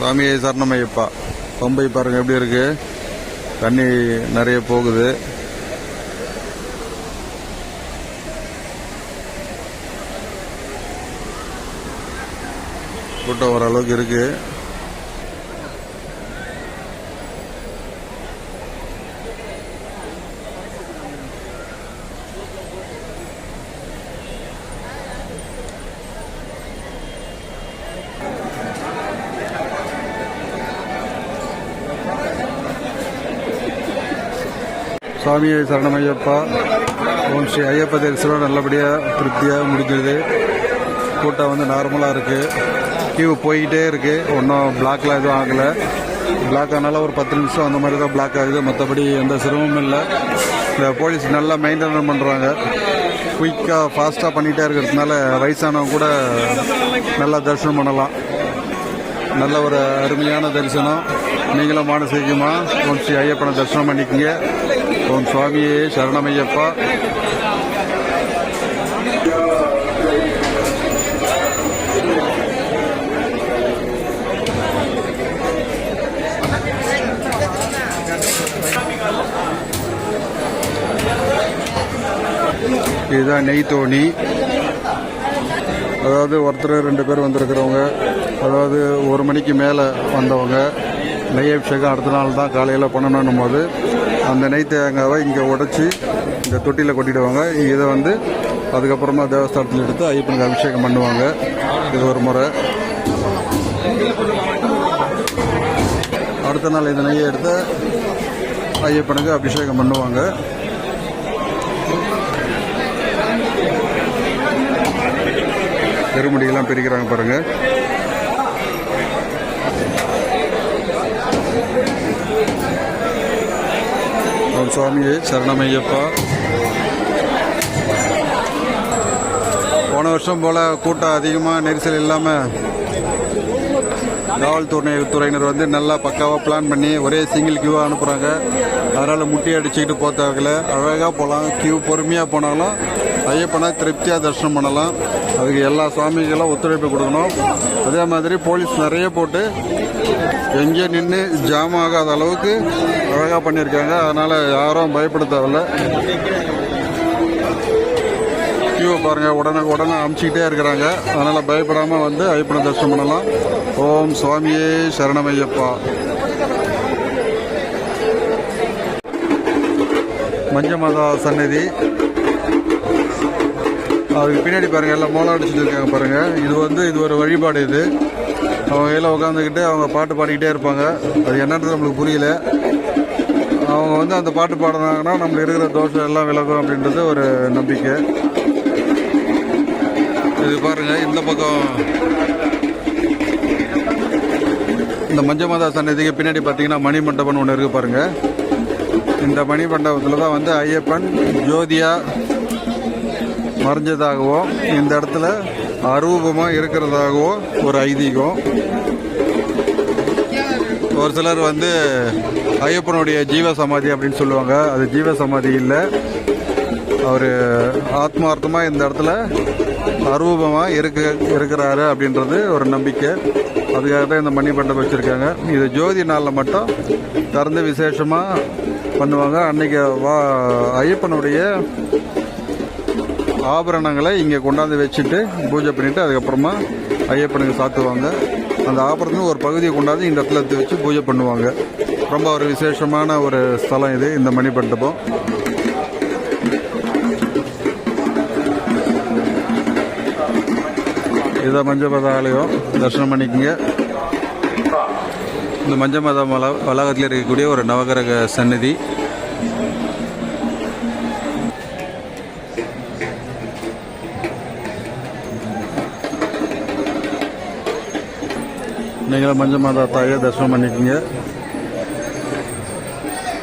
சுவாமியை சரணமையப்பா. பம்பை பாருங்க எப்படி இருக்கு? தண்ணி நிறைய போகுது. கூட்டம் ஓரளவுக்கு இருக்குது சுவாமியை சரணமையப்பா. ஓம் ஸ்ரீ ஐயப்ப தரிசனம் நல்லபடியாக திருப்தியாக முடிஞ்சது. கூட்டம் வந்து நார்மலாக இருக்குது கியூ போய்கிட்டே இருக்குது ஒன்றும் பிளாக்லாம் எதுவும் ஆகலை. பிளாக் ஆனாலும் ஒரு பத்து நிமிஷம் அந்த மாதிரி தான் பிளாக் ஆகுது. மற்றபடி எந்த சிரமமும் இல்லை. இந்த போலீஸ் நல்லா மெயின்டைன் பண்ணுறாங்க குயிக்காக ஃபாஸ்ட்டாக பண்ணிகிட்டே இருக்கிறதுனால வயசானவங்க கூட நல்லா தரிசனம் பண்ணலாம். நல்ல ஒரு அருமையான தரிசனம். நீங்களும் மானசீகமாக ஓம் ஸ்ரீ ஐயப்பனை தரிசனம் பண்ணிக்கிங்க. ஓம் சுவாமியே சரணமையப்பா. இதுதான் நெய் தோணி. அதாவது ஒருத்தர் ரெண்டு பேர் வந்திருக்கிறவங்க. அதாவது ஒரு மணிக்கு மேலே வந்தவங்க. நெய் அபிஷேகம் அடுத்த நாள் தான் காலையில் பண்ணணும் போது அந்த நெய் தேங்காவை இங்கே உடைச்சி இந்த தொட்டியில் கொட்டிடுவாங்க. இதை வந்து அதுக்கப்புறமா தேவஸ்தானத்தில் எடுத்து ஐயப்பனுக்கு அபிஷேகம் பண்ணுவாங்க. இது ஒரு முறை. அடுத்த நாள் இந்த நெய்யை எடுத்து ஐயப்பனுக்கு அபிஷேகம் பண்ணுவாங்க. பெருமடியெல்லாம் பிரிக்கிறாங்க பாருங்கள் சுவாமியே சரணமையப்பா. போன வருஷம் போல கூட்டம் அதிகமாக நெரிசல் இல்லாமல் காவல்துறை துறையினர் வந்து நல்லா பக்காவாக பிளான் பண்ணி ஒரே சிங்கிள் கியூவாக அனுப்புகிறாங்க அதனால் முட்டி அடிச்சுக்கிட்டு போத்தாகல அழகாக போகலாம் கியூ பொறுமையாக போனாலும் ஐயப்பனை திருப்தியாக தரிசனம் பண்ணலாம். அதுக்கு எல்லா சுவாமிகளும் ஒத்துழைப்பு கொடுக்கணும். அதே மாதிரி போலீஸ் நிறைய போட்டு எங்கே நின்று ஜாம் ஆகாத அளவுக்கு அழகாக பண்ணியிருக்காங்க. அதனால் யாரும் பயப்பட தேவையில்ல கியூ பாருங்கள் உடனே உடனே அமுச்சிக்கிட்டே இருக்கிறாங்க. அதனால் பயப்படாமல் வந்து ஐயப்பனை தரிசனம் பண்ணலாம். ஓம் சுவாமியே சரணமையப்பா. மஞ்ச மஞ்சமாதா சன்னதி அதுக்கு பின்னாடி பாருங்கள் எல்லாம் மோளம் அடிச்சுட்டு இருக்காங்க பாருங்கள் இது வந்து இது ஒரு வழிபாடு இது. அவங்க கையில் உட்காந்துக்கிட்டு அவங்க பாட்டு பாடிக்கிட்டே இருப்பாங்க. அது என்னன்றது நம்மளுக்கு புரியல. அவங்க வந்து அந்த பாட்டு பாடினாங்கன்னா நம்மளுக்கு இருக்கிற தோஷம் எல்லாம் விலகும் அப்படின்றது ஒரு நம்பிக்கை. இது பாருங்கள் இந்த பக்கம். இந்த மஞ்ச மாதா சன்னதிக்கு பின்னாடி பார்த்தீங்கன்னா மணி மண்டபம்னு ஒன்று இருக்குது பாருங்கள் இந்த மணி மண்டபத்தில் தான் வந்து ஐயப்பன் ஜோதியா மறைஞ்சதாகவோ இந்த இடத்துல அரூபமாக இருக்கிறதாகவோ ஒரு ஐதீகம். ஒரு சிலர் வந்து ஐயப்பனுடைய ஜீவ சமாதி அப்படின்னு சொல்லுவாங்க. அது ஜீவ சமாதி இல்லை. அவர் ஆத்மார்த்தமாக இந்த இடத்துல அரூபமாக இருக்க இருக்கிறாரு அப்படின்றது ஒரு நம்பிக்கை. அதுக்காக தான் இந்த மணி மண்டபம் வச்சுருக்காங்க. இது ஜோதி நாளில் மட்டும் திறந்து விசேஷமாக பண்ணுவாங்க. அன்னைக்கு வா ஐயப்பனுடைய ஆபரணங்களை இங்கே கொண்டாந்து வச்சுட்டு பூஜை பண்ணிவிட்டு அதுக்கப்புறமா ஐயப்பனுக்கு சாத்துவாங்க. அந்த ஆபரணத்தின் ஒரு பகுதியை கொண்டாந்து இந்த இடத்துல வச்சு பூஜை பண்ணுவாங்க. ரொம்ப ஒரு விசேஷமான ஒரு ஸ்தலம் இது இந்த மணி மண்டபம் இதை மஞ்சபத ஆலயம். தரிசனம் பண்ணிக்கங்க. இந்த மஞ்சமத வள வளாகத்தில் இருக்கக்கூடிய ஒரு நவகிரக சன்னதி நீங்களும் மஞ்ச மாதா தாயை தரிசனம் பண்ணிக்கோங்க.